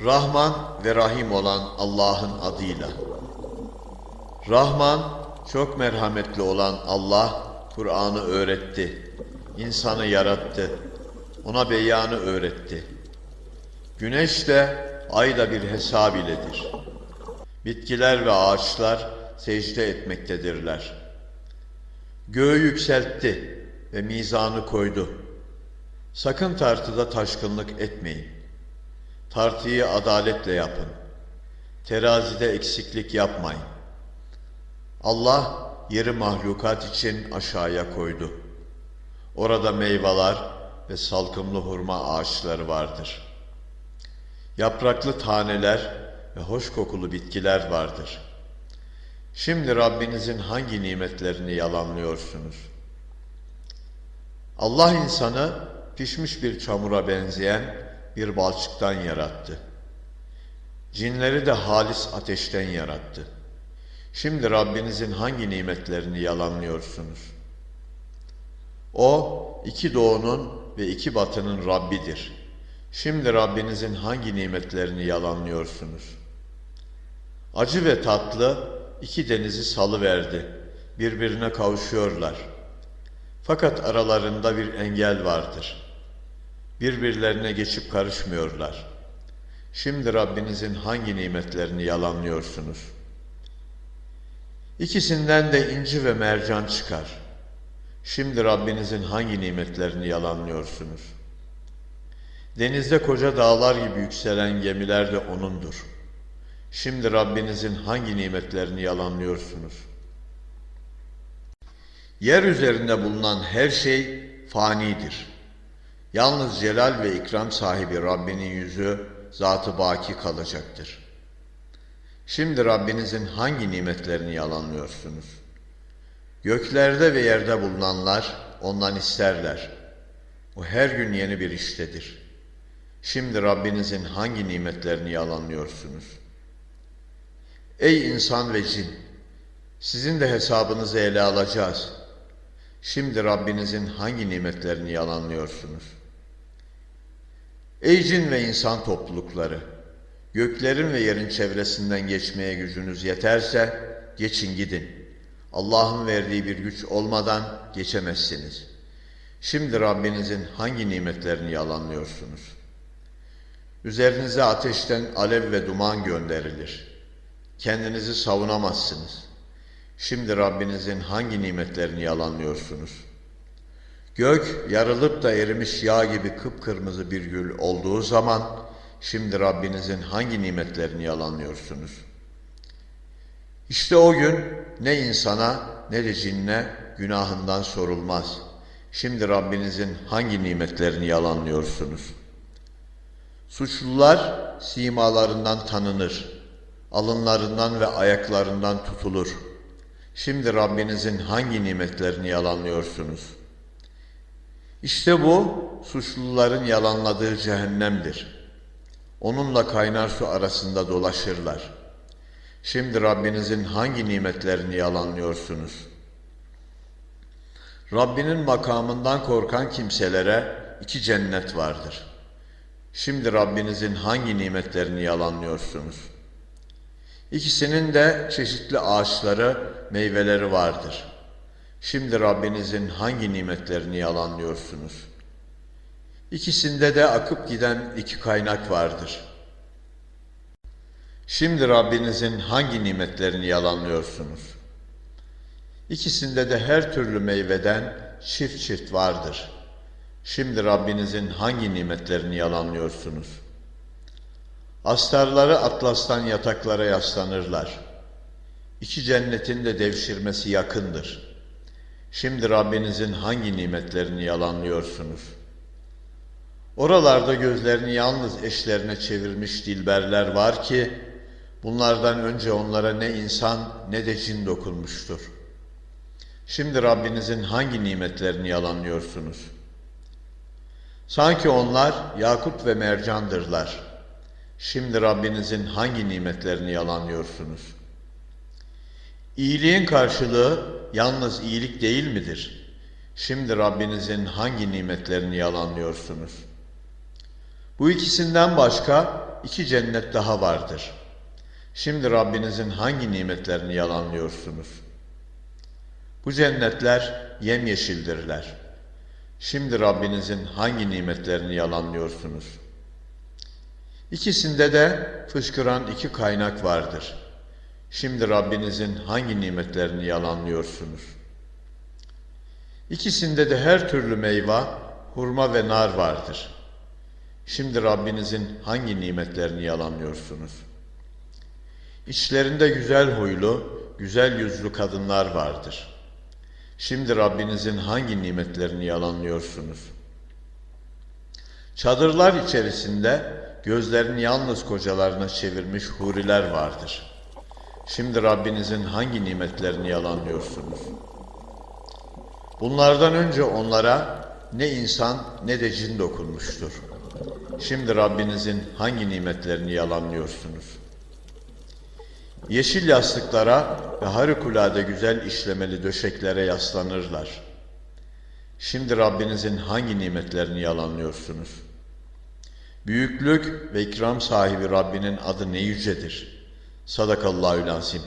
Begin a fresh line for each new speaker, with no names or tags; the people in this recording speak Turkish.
Rahman ve Rahim olan Allah'ın adıyla. Rahman, çok merhametli olan Allah, Kur'an'ı öğretti. İnsanı yarattı. Ona beyanı öğretti. Güneş de, ay da bir hesab iledir. Bitkiler ve ağaçlar secde etmektedirler. Göğü yükseltti ve mizanı koydu. Sakın tartıda taşkınlık etmeyin. Tartıyı adaletle yapın. Terazide eksiklik yapmayın. Allah yeri mahlukat için aşağıya koydu. Orada meyveler ve salkımlı hurma ağaçları vardır. Yapraklı taneler ve hoş kokulu bitkiler vardır. Şimdi Rabbinizin hangi nimetlerini yalanlıyorsunuz? Allah insanı pişmiş bir çamura benzeyen bir balçıktan yarattı. Cinleri de halis ateşten yarattı. Şimdi Rabbinizin hangi nimetlerini yalanlıyorsunuz? O iki doğunun ve iki batının Rabbidir. Şimdi Rabbinizin hangi nimetlerini yalanlıyorsunuz? Acı ve tatlı iki denizi salıverdi. Birbirine kavuşuyorlar. Fakat aralarında bir engel vardır. Birbirlerine geçip karışmıyorlar. Şimdi Rabbinizin hangi nimetlerini yalanlıyorsunuz? İkisinden de inci ve mercan çıkar. Şimdi Rabbinizin hangi nimetlerini yalanlıyorsunuz? Denizde koca dağlar gibi yükselen gemiler de O'nundur. Şimdi Rabbinizin hangi nimetlerini yalanlıyorsunuz? Yer üzerinde bulunan her şey fanidir. Yalnız celal ve ikram sahibi Rabbinin yüzü zatı baki kalacaktır. Şimdi Rabbinizin hangi nimetlerini yalanlıyorsunuz? Göklerde ve yerde bulunanlar ondan isterler. O her gün yeni bir iştedir. Şimdi Rabbinizin hangi nimetlerini yalanlıyorsunuz? Ey insan ve cin! Sizin de hesabınızı ele alacağız. Şimdi Rabbinizin hangi nimetlerini yalanlıyorsunuz? Ey cin ve insan toplulukları! Göklerin ve yerin çevresinden geçmeye gücünüz yeterse geçin gidin. Allah'ın verdiği bir güç olmadan geçemezsiniz. Şimdi Rabbinizin hangi nimetlerini yalanlıyorsunuz? Üzerinize ateşten alev ve duman gönderilir. Kendinizi savunamazsınız. Şimdi Rabbinizin hangi nimetlerini yalanlıyorsunuz? Gök yarılıp da erimiş yağ gibi kıpkırmızı bir gül olduğu zaman şimdi Rabbinizin hangi nimetlerini yalanlıyorsunuz? İşte o gün ne insana ne de cinne günahından sorulmaz. Şimdi Rabbinizin hangi nimetlerini yalanlıyorsunuz? Suçlular simalarından tanınır. Alınlarından ve ayaklarından tutulur. Şimdi Rabbinizin hangi nimetlerini yalanlıyorsunuz? İşte bu suçluların yalanladığı cehennemdir. Onunla kaynar su arasında dolaşırlar. Şimdi Rabbinizin hangi nimetlerini yalanlıyorsunuz? Rabbinin makamından korkan kimselere iki cennet vardır. Şimdi Rabbinizin hangi nimetlerini yalanlıyorsunuz? İkisinin de çeşitli ağaçları, meyveleri vardır. Şimdi Rabbinizin hangi nimetlerini yalanlıyorsunuz? İkisinde de akıp giden iki kaynak vardır. Şimdi Rabbinizin hangi nimetlerini yalanlıyorsunuz? İkisinde de her türlü meyveden çift çift vardır. Şimdi Rabbinizin hangi nimetlerini yalanlıyorsunuz? Astarları atlastan yataklara yaslanırlar. İki cennetin de devşirmesi yakındır. Şimdi Rabbinizin hangi nimetlerini yalanlıyorsunuz? Oralarda gözlerini yalnız eşlerine çevirmiş dilberler var ki, bunlardan önce onlara ne insan ne de cin dokunmuştur. Şimdi Rabbinizin hangi nimetlerini yalanlıyorsunuz? Sanki onlar yakut ve mercandırlar. Şimdi Rabbinizin hangi nimetlerini yalanlıyorsunuz? İyiliğin karşılığı yalnız iyilik değil midir? Şimdi Rabbinizin hangi nimetlerini yalanlıyorsunuz? Bu ikisinden başka iki cennet daha vardır. Şimdi Rabbinizin hangi nimetlerini yalanlıyorsunuz? Bu cennetler yemyeşildirler. Şimdi Rabbinizin hangi nimetlerini yalanlıyorsunuz? İkisinde de fışkıran iki kaynak vardır. Şimdi Rabbinizin hangi nimetlerini yalanlıyorsunuz? İkisinde de her türlü meyve, hurma ve nar vardır. Şimdi Rabbinizin hangi nimetlerini yalanlıyorsunuz? İçlerinde güzel huylu, güzel yüzlü kadınlar vardır. Şimdi Rabbinizin hangi nimetlerini yalanlıyorsunuz? Çadırlar içerisinde gözlerini yalnız kocalarına çevirmiş huriler vardır. Şimdi Rabbinizin hangi nimetlerini yalanlıyorsunuz? Bunlardan önce onlara ne insan ne de cin dokunmuştur. Şimdi Rabbinizin hangi nimetlerini yalanlıyorsunuz? Yeşil yastıklara ve harikulade güzel işlemeli döşeklere yaslanırlar. Şimdi Rabbinizin hangi nimetlerini yalanlıyorsunuz? Büyüklük ve ikram sahibi Rabbinin adı ne yücedir. Sadakallahü lazim.